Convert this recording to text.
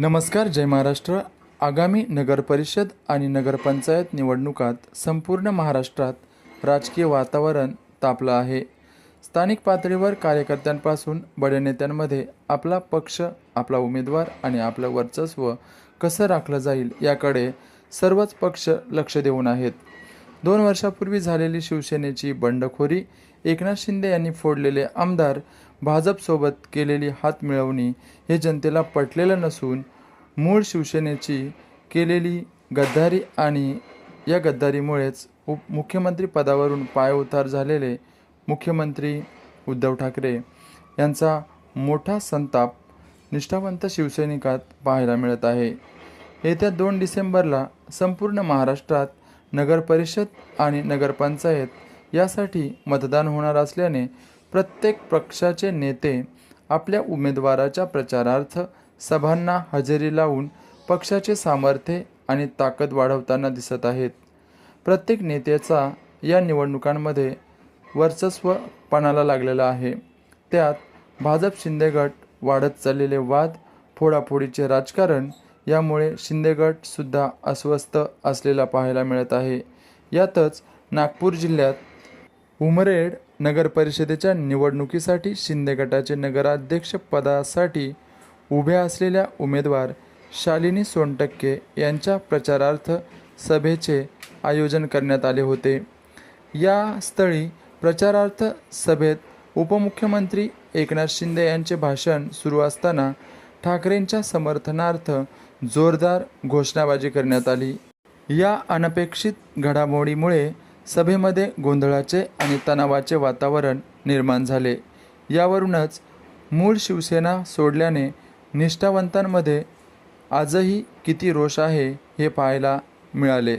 नमस्कार जय महाराष्ट्र. आगामी नगरपरिषद आणि नगरपंचायत निवडणुकात संपूर्ण महाराष्ट्रात राजकीय वातावरण तापलं आहे. स्थानिक पातळीवर कार्यकर्त्यांपासून बड्या नेत्यांमध्ये आपला पक्ष आपला उमेदवार आणि आपलं वर्चस्व कसं राखलं जाईल याकडे सर्वच पक्ष लक्ष देऊन आहेत. दोन वर्षापूर्वी झालेली शिवसेनेची बंडखोरी एकनाथ शिंदे यांनी फोडलेले आमदार भाजपसोबत केलेली हात मिळवणी हे जनतेला पटलेलं नसून मूळ शिवसेनेची केलेली गद्दारी आणि या गद्दारीमुळेच उप मुख्यमंत्री पदावरून पायउतार झालेले मुख्यमंत्री उद्धव ठाकरे यांचा मोठा संताप निष्ठावंत शिवसैनिकात पाहायला मिळत आहे. येत्या दोन डिसेंबरला संपूर्ण महाराष्ट्रात नगरपरिषद आणि नगरपंचायत यासाठी मतदान होणार असल्याने प्रत्येक पक्षाचे नेते आपल्या उमेदवाराच्या प्रचारार्थ सभांना हजेरी लावून पक्षाचे सामर्थ्य आणि ताकद वाढवताना दिसत आहेत. प्रत्येक नेत्याचा या निवडणुकांमध्ये वर्चस्व पणाला आहे. त्यात भाजप शिंदे गट वाढत चाललेले वाद फोडाफोडीचे राजकारण यामुळे शिंदेगटसुद्धा अस्वस्थ असलेला पाहायला मिळत आहे. यातच नागपूर जिल्ह्यात उमरेड नगर परिषदेच्या निवडणुकीसाठी शिंदे गटाचे नगराध्यक्षपदासाठी उभ्या असलेल्या उमेदवार शालिनी सोनटक्के यांच्या प्रचारार्थ सभेचे आयोजन करण्यात आले होते. या स्थळी प्रचारार्थ सभेत उपमुख्यमंत्री एकनाथ शिंदे यांचे भाषण सुरू असताना ठाकरेंच्या समर्थनार्थ जोरदार घोषणाबाजी करण्यात आली. या अनपेक्षित घडामोडीमुळे सभेमध्ये गोंधळाचे आणि तणावाचे वातावरण निर्माण झाले. यावरूनच मूळ शिवसेना सोडल्याने निष्ठावंतांमध्ये आजही किती रोष आहे हे पाहायला मिळाले.